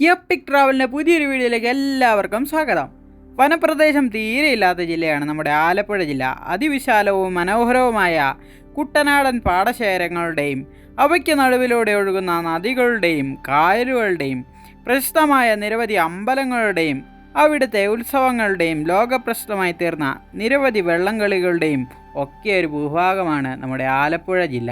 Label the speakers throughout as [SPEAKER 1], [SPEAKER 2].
[SPEAKER 1] കിയപ്പിക് ട്രാവലിന്റെ പുതിയൊരു വീഡിയോയിലേക്ക് എല്ലാവർക്കും സ്വാഗതം. വനപ്രദേശം തീരെയില്ലാത്ത ജില്ലയാണ് നമ്മുടെ ആലപ്പുഴ ജില്ല. അതിവിശാലവും മനോഹരവുമായ കുട്ടനാടൻ പാടശേഖരങ്ങളുടെയും അവയ്ക്ക് നടുവിലൂടെ ഒഴുകുന്ന നദികളുടെയും കായലുകളുടെയും പ്രശസ്തമായ നിരവധി അമ്പലങ്ങളുടെയും അവിടുത്തെ ഉത്സവങ്ങളുടെയും ലോകപ്രശസ്തമായി തീർന്ന നിരവധി വെള്ളംകളികളുടെയും ഒക്കെ ഒരു ഭൂഭാഗമാണ് നമ്മുടെ ആലപ്പുഴ ജില്ല.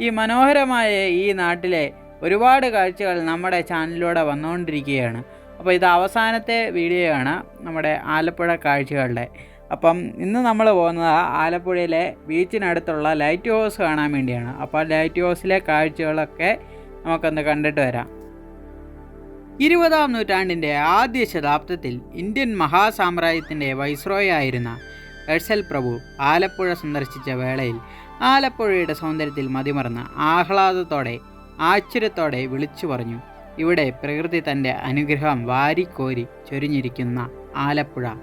[SPEAKER 1] ഈ മനോഹരമായ ഈ നാട്ടിലെ ഒരുപാട് കാഴ്ചകൾ നമ്മുടെ ചാനലിലൂടെ വന്നുകൊണ്ടിരിക്കുകയാണ്. അപ്പോൾ ഇത് അവസാനത്തെ വീഡിയോ ആണ് നമ്മുടെ ആലപ്പുഴ കാഴ്ചകളുടെ. അപ്പം ഇന്ന് നമ്മൾ പോകുന്നത് ആലപ്പുഴയിലെ ബീച്ചിനടുത്തുള്ള ലൈറ്റ് ഹൗസ് കാണാൻ വേണ്ടിയാണ്. അപ്പോൾ ലൈറ്റ് ഹൗസിലെ കാഴ്ചകളൊക്കെ നമുക്കൊന്ന് കണ്ടിട്ട് വരാം. ഇരുപതാം നൂറ്റാണ്ടിന്റെ ആദ്യ ശതാബ്ദത്തിൽ ഇന്ത്യൻ മഹാസാമ്രാജ്യത്തിന്റെ വൈസ്രോയി ആയിരുന്ന എഴ്സൽ പ്രഭു ആലപ്പുഴ സന്ദർശിച്ച വേളയിൽ ആലപ്പുഴയുടെ സൗന്ദര്യത്തിൽ മതിമറന്ന് ആഹ്ലാദത്തോടെ ആശ്ചര്യത്തോടെ വിളിച്ചു പറഞ്ഞു. ഇവിടെ പ്രകൃതി തന്റെ അനുഗ്രഹം വാരിക്കോരി ചൊരിഞ്ഞിരിക്കുന്ന ആലപ്പുഴ.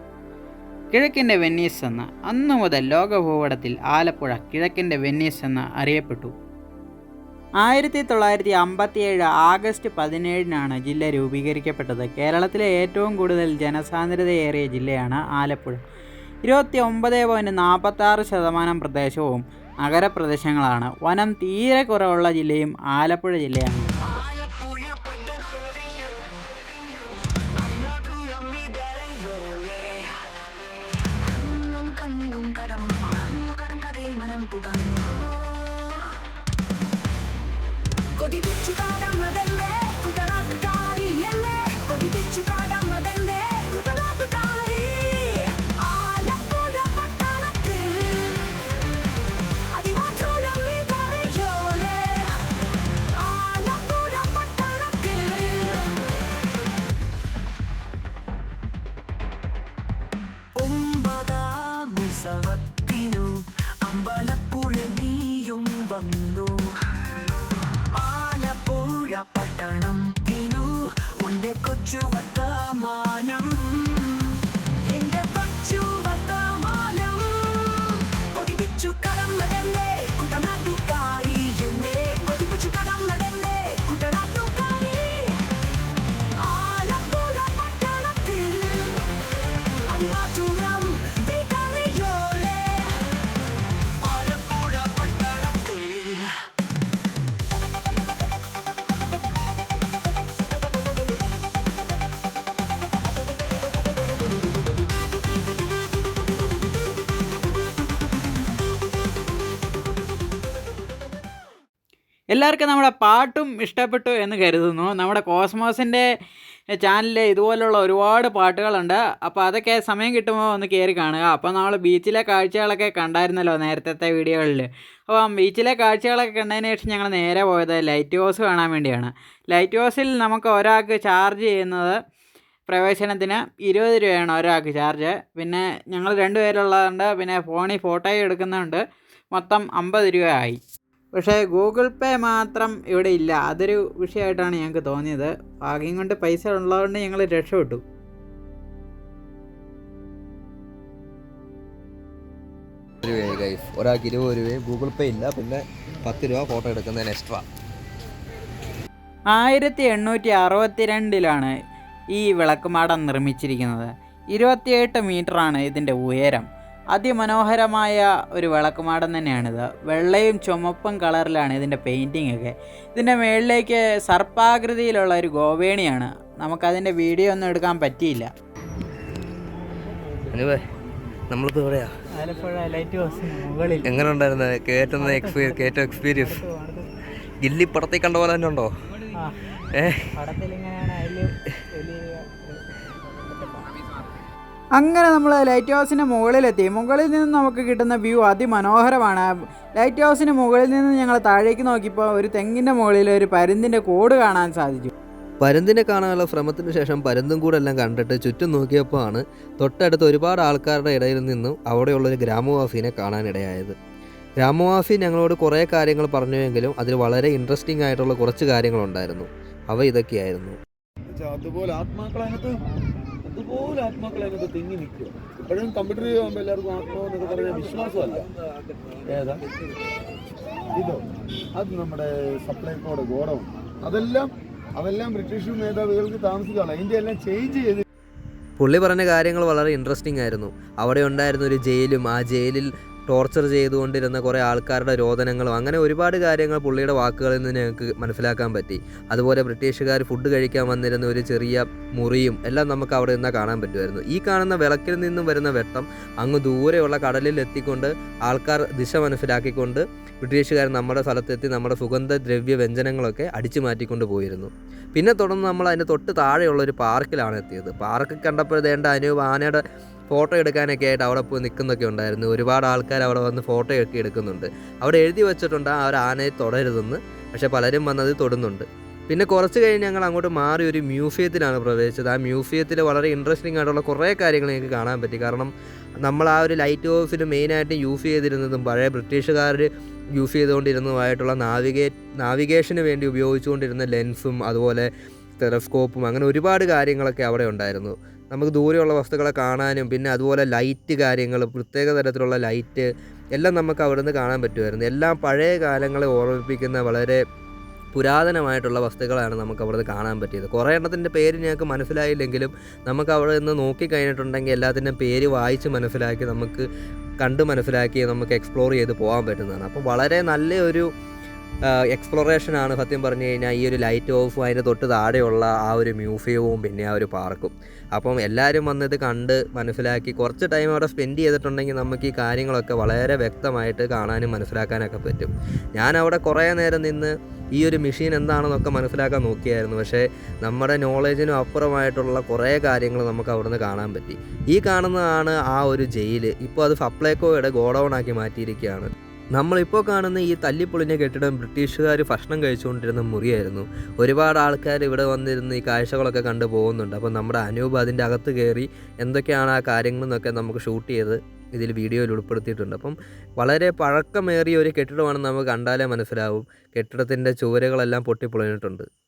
[SPEAKER 1] കിഴക്കിന്റെ വെന്നീസ് എന്ന്. അന്നു മുതൽ ലോകഭൂപടത്തിൽ ആലപ്പുഴ കിഴക്കിന്റെ വെന്നീസ് എന്ന് അറിയപ്പെട്ടു. ആയിരത്തി തൊള്ളായിരത്തി അമ്പത്തിയേഴ് ആഗസ്റ്റ് പതിനേഴിനാണ് ജില്ല രൂപീകരിക്കപ്പെട്ടത്. കേരളത്തിലെ ഏറ്റവും കൂടുതൽ ജനസാന്ദ്രതയേറിയ ജില്ലയാണ് ആലപ്പുഴ. ഇരുപത്തി ഒമ്പത് പോയിന്റ് നാൽപ്പത്താറ് ശതമാനം പ്രദേശവും നഗരപ്രദേശങ്ങളാണ്. വനം തീരെ കുറവുള്ള ജില്ലയും ആലപ്പുഴ ജില്ലയാണ്.
[SPEAKER 2] കാടമതല്ലേ ഉത്സവത്തിനു അമ്പലപ്പുഴ നീയും വന്നു. ആലപ്പുഴ പട്ടണം തിനു ഉന്റെ കൊച്ചു
[SPEAKER 1] എല്ലാവർക്കും നമ്മുടെ പാട്ടും ഇഷ്ടപ്പെട്ടു എന്ന് കരുതുന്നു. നമ്മുടെ കോസ്മോസിന്റെ ചാനലിൽ ഇതുപോലുള്ള ഒരുപാട് പാട്ടുകളുണ്ട്. അപ്പോൾ അതൊക്കെ സമയം കിട്ടുമ്പോൾ ഒന്ന് കയറി കാണുക. അപ്പോൾ നമ്മൾ ബീച്ചിലെ കാഴ്ചകളൊക്കെ കണ്ടായിരുന്നല്ലോ നേരത്തെ വീഡിയോകളിൽ അപ്പം ബീച്ചിലെ കാഴ്ചകളൊക്കെ കണ്ടതിന് ശേഷം ഞങ്ങൾ നേരെ പോയത് ലൈറ്റ് ഹൗസ് കാണാൻ വേണ്ടിയാണ്. ലൈറ്റ് ഹൗസിൽ നമുക്ക് ഒരാൾക്ക് ചാർജ് ചെയ്യുന്നത് പ്രവേശനത്തിന് ഇരുപത് രൂപയാണ് ഒരാൾക്ക് ചാർജ്. പിന്നെ ഞങ്ങൾ രണ്ടുപേരുള്ളതുകൊണ്ട് പിന്നെ ഫോണിൽ ഫോട്ടോയും എടുക്കുന്നുണ്ട്. മൊത്തം അമ്പത് രൂപയായി. പക്ഷേ ഗൂഗിൾ പേ മാത്രം ഇവിടെ ഇല്ല. അതൊരു വിഷയമായിട്ടാണ് ഞങ്ങൾക്ക് തോന്നിയത്. ഭാഗ്യം കൊണ്ട് പൈസ ഉള്ളതുകൊണ്ട് ഞങ്ങൾ രക്ഷപ്പെട്ടു.
[SPEAKER 3] ഒരാൾക്ക് ഇരുപത് രൂപയും ഗൂഗിൾ പേ ഇല്ല. പിന്നെ പത്ത് രൂപ ഫോട്ടോ എടുക്കുന്നതിന് എക്സ്ട്രാ
[SPEAKER 1] ആയിരത്തി എണ്ണൂറ്റി അറുപത്തിരണ്ടിലാണ് ഈ വിളക്കുമാടം നിർമ്മിച്ചിരിക്കുന്നത്. ഇരുപത്തിയെട്ട് മീറ്ററാണ് ഇതിന്റെ ഉയരം. അതിമനോഹരമായ ഒരു വിളക്കുമാടം തന്നെയാണിത്. വെള്ളയും ചുമപ്പും കളറിലാണ് ഇതിന്റെ പെയിന്റിംഗ് ഒക്കെ. ഇതിന്റെ മുകളിലേക്ക് സർപ്പാകൃതിയിലുള്ള ഒരു ഗോവേണിയാണ്. നമുക്കതിന്റെ വീഡിയോ ഒന്നും എടുക്കാൻ പറ്റിയില്ല.
[SPEAKER 3] നമ്മളിപ്പോൾ എവിടെയാ? എങ്ങനെ ഉണ്ടായിരുന്നു കയറ്റുന്ന എക്സ്പീരിയൻസ് കയറ്റ എക്സ്പീരിയൻസ് ഗില്ലി പടത്തിൽ കണ്ട പോലെ തന്നെ ഉണ്ടോ? ഏ?
[SPEAKER 1] അങ്ങനെ നമ്മൾ ലൈറ്റ് ഹൗസിന്റെ മുകളിലെത്തി. മുകളിൽ നിന്ന് നമുക്ക് കിട്ടുന്ന വ്യൂ അതിമനോഹരമാണ്. ലൈറ്റ് ഹൗസിന് മുകളിൽ നിന്ന് ഞങ്ങൾ താഴേക്ക് നോക്കിയപ്പോൾ ഒരു തെങ്ങിന്റെ മുകളിൽ ഒരു പരുന്തിന്റെ കൂട് കാണാൻ സാധിച്ചു.
[SPEAKER 3] പരുന്തിനെ കാണാനുള്ള ശ്രമത്തിന് ശേഷം പരുന്തും കൂടെ എല്ലാം കണ്ടിട്ട് ചുറ്റും നോക്കിയപ്പോൾ ആണ് തൊട്ടടുത്ത് ഒരുപാട് ആൾക്കാരുടെ ഇടയിൽ നിന്നും അവിടെയുള്ളൊരു ഗ്രാമവാസിനെ കാണാനിടയായത്. ഗ്രാമവാസി ഞങ്ങളോട് കുറേ കാര്യങ്ങൾ പറഞ്ഞുവെങ്കിലും അതിൽ വളരെ ഇൻട്രസ്റ്റിംഗ് ആയിട്ടുള്ള കുറച്ച് കാര്യങ്ങളുണ്ടായിരുന്നു. അവ ഇതൊക്കെയായിരുന്നു.
[SPEAKER 4] അതുപോലെ ആത്മാക്കൾ അതുപോലെ ആത്മാക്കൾ അതിനകത്ത് തിങ്ങി നിൽക്കുക ഇപ്പോഴും കമ്പ്യൂട്ടർ ആകുമ്പോൾ എല്ലാവർക്കും ആത്മാവെന്നൊക്കെ പറഞ്ഞാൽ വിശ്വാസമല്ല. ഏതാ? ഇതോ അത് നമ്മുടെ സപ്ലൈ കോഡ് ഗോഡവും അതെല്ലാം അതെല്ലാം ബ്രിട്ടീഷ് മേധാവികൾക്ക് താമസിക്കാനുള്ള. അതിന്റെ എല്ലാം ചേഞ്ച് ചെയ്ത്
[SPEAKER 3] പുള്ളി പറഞ്ഞ കാര്യങ്ങൾ വളരെ ഇൻട്രസ്റ്റിംഗ് ആയിരുന്നു. അവിടെ ഉണ്ടായിരുന്ന ഒരു ജയിലും ആ ജയിലിൽ ടോർച്ചർ ചെയ്തുകൊണ്ടിരുന്ന കുറേ ആൾക്കാരുടെ രോദനങ്ങളും അങ്ങനെ ഒരുപാട് കാര്യങ്ങൾ പുള്ളിയുടെ വാക്കുകളിൽ നിന്ന് ഞങ്ങൾക്ക് മനസ്സിലാക്കാൻ പറ്റി. അതുപോലെ ബ്രിട്ടീഷുകാർ ഫുഡ് കഴിക്കാൻ വന്നിരുന്ന ഒരു ചെറിയ മുറിയും എല്ലാം നമുക്ക് അവിടെ നിന്ന് കാണാൻ പറ്റുമായിരുന്നു. ഈ കാണുന്ന വിളക്കിൽ നിന്നും വരുന്ന വെട്ടം അങ്ങ് ദൂരെയുള്ള കടലിൽ എത്തിക്കൊണ്ട് ആൾക്കാർ ദിശ മനസ്സിലാക്കിക്കൊണ്ട് ബ്രിട്ടീഷുകാർ നമ്മുടെ സ്ഥലത്തെത്തി നമ്മുടെ സുഗന്ധ ദ്രവ്യ വ്യഞ്ജനങ്ങളൊക്കെ അടിച്ചു മാറ്റിക്കൊണ്ട് പോയിരുന്നു. പിന്നെ തുടർന്ന് നമ്മൾ അതിന്റെ തൊട്ട് താഴെയുള്ള ഒരു പാർക്കിലാണ് എത്തിയത്. പാർക്ക് കണ്ടപ്പോഴത്തേണ്ട അനൂപ് ആനയുടെ ഫോട്ടോ എടുക്കാനൊക്കെ ആയിട്ട് അവിടെ പോയി നിൽക്കുന്നൊക്കെ ഉണ്ടായിരുന്നു. ഒരുപാട് ആൾക്കാർ അവിടെ വന്ന് ഫോട്ടോ ഒക്കെ എടുക്കുന്നുണ്ട്. അവിടെ എഴുതി വെച്ചിട്ടുണ്ട് ആ ഒരു ആനയെ തൊടരുതെന്ന്. പക്ഷേ പലരും വന്നത് തൊടുന്നുണ്ട്. പിന്നെ കുറച്ച് കഴിഞ്ഞ് ഞങ്ങൾ അങ്ങോട്ട് മാറി ഒരു മ്യൂസിയത്തിലാണ് പ്രവേശിച്ചത്. ആ മ്യൂസിയത്തിൽ വളരെ ഇൻട്രസ്റ്റിംഗ് ആയിട്ടുള്ള കുറേ കാര്യങ്ങൾ ഞങ്ങൾക്ക് കാണാൻ പറ്റി. കാരണം നമ്മൾ ആ ഒരു ലൈറ്റ് ഹൗസിൽ മെയിനായിട്ട് യൂസ് ചെയ്തിരുന്നതും പഴയ ബ്രിട്ടീഷുകാർ യൂസ് ചെയ്തുകൊണ്ടിരുന്നതുമായിട്ടുള്ള നാവിഗേ നാവിഗേഷന് വേണ്ടി ഉപയോഗിച്ചുകൊണ്ടിരുന്ന ലെൻസും അതുപോലെ ടെലസ്കോപ്പും അങ്ങനെ ഒരുപാട് കാര്യങ്ങളൊക്കെ അവിടെ ഉണ്ടായിരുന്നു. നമുക്ക് ദൂരെയുള്ള വസ്തുക്കളെ കാണാനും പിന്നെ അതുപോലെ ലൈറ്റ് കാര്യങ്ങൾ പ്രത്യേക തരത്തിലുള്ള ലൈറ്റ് എല്ലാം നമുക്ക് അവിടെ നിന്ന് കാണാൻ പറ്റുമായിരുന്നു. എല്ലാം പഴയ കാലങ്ങളെ ഓർമ്മിപ്പിക്കുന്ന വളരെ പുരാതനമായിട്ടുള്ള വസ്തുക്കളാണ് നമുക്ക് അവിടെ നിന്ന് കാണാൻ പറ്റിയത്. കുറേ എണ്ണത്തിന്റെ പേര് ഞങ്ങൾക്ക് മനസ്സിലായില്ലെങ്കിലും നമുക്ക് അവിടെ നിന്ന് നോക്കിക്കഴിഞ്ഞിട്ടുണ്ടെങ്കിൽ എല്ലാത്തിന്റെ പേര് വായിച്ച് മനസ്സിലാക്കി നമുക്ക് കണ്ട് മനസ്സിലാക്കി നമുക്ക് എക്സ്പ്ലോർ ചെയ്ത് പോകാൻ പറ്റുന്നതാണ്. അപ്പോൾ വളരെ നല്ലൊരു എക്സ്പ്ലോറേഷനാണ് സത്യം പറഞ്ഞു കഴിഞ്ഞാൽ ഈ ഒരു ലൈറ്റ് ഓഫും അതിന്റെ തൊട്ട് താഴെയുള്ള ആ ഒരു മ്യൂസിയവും പിന്നെ ആ ഒരു പാർക്കും അപ്പം എല്ലാവരും വന്നത് കണ്ട് മനസ്സിലാക്കി കുറച്ച് ടൈം അവിടെ സ്പെൻഡ് ചെയ്തിട്ടുണ്ടെങ്കിൽ നമുക്ക് ഈ കാര്യങ്ങളൊക്കെ വളരെ വ്യക്തമായിട്ട് കാണാനും മനസ്സിലാക്കാനൊക്കെ പറ്റും. ഞാൻ അവിടെ കുറേ നേരം നിന്ന് ഈ ഒരു മെഷീൻ എന്താണെന്നൊക്കെ മനസ്സിലാക്കാൻ നോക്കിയായിരുന്നു. പക്ഷേ നമ്മുടെ നോളേജിനും അപ്പുറമായിട്ടുള്ള കുറേ കാര്യങ്ങൾ നമുക്ക് അവിടുന്ന് കാണാൻ പറ്റി. ഈ കാണുന്നതാണ് ആ ഒരു ജയിൽ ഇപ്പോൾ അത് സപ്ലൈകോയുടെ ഗോഡൗൺ ആക്കി മാറ്റിയിരിക്കുകയാണ്. നമ്മളിപ്പോൾ കാണുന്ന ഈ തല്ലിപ്പൊളിഞ്ഞ കെട്ടിടം ബ്രിട്ടീഷുകാർ ഭക്ഷണം കഴിച്ചുകൊണ്ടിരുന്ന മുറിയായിരുന്നു. ഒരുപാട് ആൾക്കാർ ഇവിടെ വന്നിരുന്ന് ഈ കാഴ്ചകളൊക്കെ കണ്ടു പോകുന്നുണ്ട്. അപ്പോൾ നമ്മുടെ അനൂപ് അതിന്റെ അകത്ത് കയറി എന്തൊക്കെയാണ് ആ കാര്യങ്ങളെന്നൊക്കെ നമുക്ക് ഷൂട്ട് ചെയ്ത് ഇതിൽ വീഡിയോയിൽ ഉൾപ്പെടുത്തിയിട്ടുണ്ട്. അപ്പം വളരെ പഴക്കമേറിയ ഒരു കെട്ടിടമാണെന്ന് നമുക്ക് കണ്ടാലേ മനസ്സിലാവും. കെട്ടിടത്തിന്റെ ചുവരുകളെല്ലാം പൊട്ടിപ്പൊളിഞ്ഞിട്ടുണ്ട്.